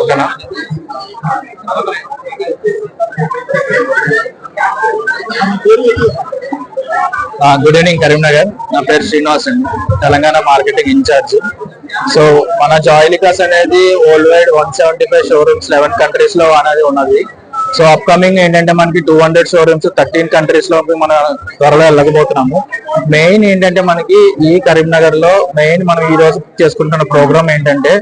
ఓకేనా? Good evening Karimnagar నా పేరు శ్రీనివాస్ అండి. Telangana marketing incharge. సో మన జాయిలికాస్ అనేది worldwide one seventy five showrooms eleven కంట్రీస్లో అనేది ఉన్నది. సో అప్కమింగ్ ఏంటంటే మనకి టూ హండ్రెడ్ షోరూమ్స్ థర్టీన్ కంట్రీస్లో మన త్వరలో వెళ్ళకపోతున్నాము మెయిన్ ఏంటంటే మనకి ఈ కరీంనగర్లో మెయిన్ మనం ఈ రోజు చేసుకుంటున్న ప్రోగ్రామ్ ఏంటంటే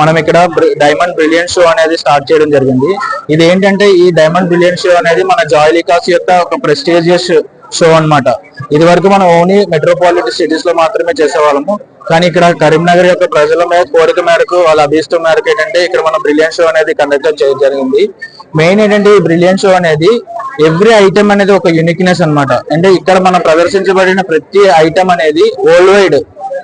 మనం ఇక్కడ డైమండ్ బ్రిలియన్ షో అనేది స్టార్ట్ చేయడం జరిగింది. ఇది ఏంటంటే ఈ డైమండ్ బ్రిలియన్ షో అనేది మన జాయిలికాస్ యొక్క ఒక ప్రెస్టీజియస్ షో అన్నమాట. ఇది వరకు మనం ఓన్లీ మెట్రోపాలిటన్ సిటీస్లో మాత్రమే చేసేవాళ్ళము. కానీ ఇక్కడ కరీంనగర్ యొక్క ప్రజల మీద కోరిక మేరకు వాళ్ళ అభిష్టం మేరకు ఏంటంటే ఇక్కడ మనం బ్రిలియన్ షో అనేది కండక్ట్ చేయడం జరిగింది. మెయిన్ ఏంటంటే ఈ బ్రిలియన్ షో అనేది ఎవ్రీ ఐటమ్ అనేది ఒక యూనిక్నెస్ అన్నమాట. అంటే ఇక్కడ మనం ప్రదర్శించబడిన ప్రతి ఐటమ్ అనేది వరల్డ్ వైడ్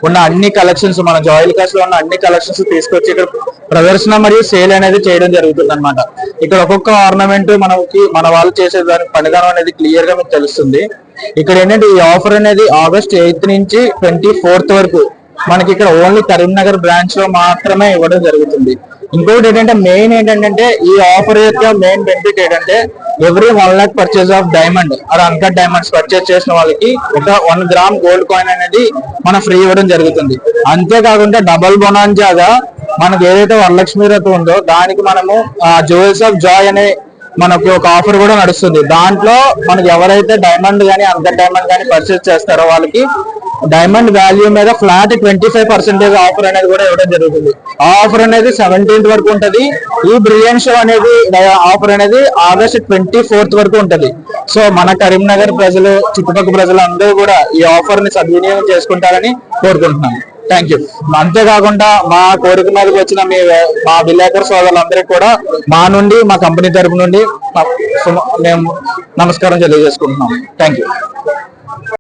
ఉన్న అన్ని కలెక్షన్స్ మన జాయిల్ కాస్ట్లో ఉన్న అన్ని కలెక్షన్స్ తీసుకొచ్చి ఇక్కడ ప్రదర్శన మరియు సేల్ అనేది చేయడం జరుగుతుంది అనమాట ఇక్కడ ఒక్కొక్క ఆర్నమెంట్ మనకి మన వాళ్ళు చేసే దాని పనిదానం అనేది క్లియర్గా మీకు తెలుస్తుంది. ఇక్కడ ఏంటంటే ఈ ఆఫర్ అనేది ఆగస్ట్ ఎయిత్ నుంచి ట్వంటీ ఫోర్త్ వరకు మనకి ఇక్కడ ఓన్లీ కరీంనగర్ బ్రాంచ్లో మాత్రమే ఇవ్వడం జరుగుతుంది. ఇంకొకటి ఏంటంటే మెయిన్ ఏంటంటే ఈ ఆఫర్ యొక్క మెయిన్ బెనిఫిట్ ఏంటంటే every one lakh purchase of diamond or uncut diamonds purchase చేసిన వాళ్ళకి ఒక వన్ గ్రామ్ గోల్డ్ కాయిన్ అనేది మన ఫ్రీ ఇవ్వడం జరుగుతుంది. అంతేకాకుండా డబల్ బొనాంజాగా మనకి ఏదైతే వరలక్ష్మి రథం ఉందో దానికి మనము జ్యువెల్స్ ఆఫ్ జాయ్ అనే మనకి ఒక ఆఫర్ కూడా నడుస్తుంది. దాంట్లో మనకి ఎవరైతే డైమండ్ కానీ అంత డైమండ్ కానీ పర్చేస్ చేస్తారో వాళ్ళకి డైమండ్ వాల్యూ మీద flat twenty five percentage offer అనేది కూడా ఇవ్వడం జరుగుతుంది. ఆ ఆఫర్ అనేది సెవెంటీన్త్ వరకు ఉంటది. ఈ బ్రిలియన్ షో అనేది ఆఫర్ అనేది ఆగస్ట్ ట్వంటీ ఫోర్త్ వరకు ఉంటది. సో మన కరీంనగర్ ప్రజలు చుట్టుపక్కల ప్రజలు అందరూ కూడా ఈ ఆఫర్ని సద్వినియోగం చేసుకుంటారని కోరుకుంటున్నాను థ్యాంక్ యూ అంతేకాకుండా మా కోరిక మీదకి వచ్చిన మీ మా విలేకరు సోదరులందరికీ కూడా మా నుండి మా కంపెనీ తరపు నుండి మేము నమస్కారం తెలియజేసుకుంటున్నాం. Thank you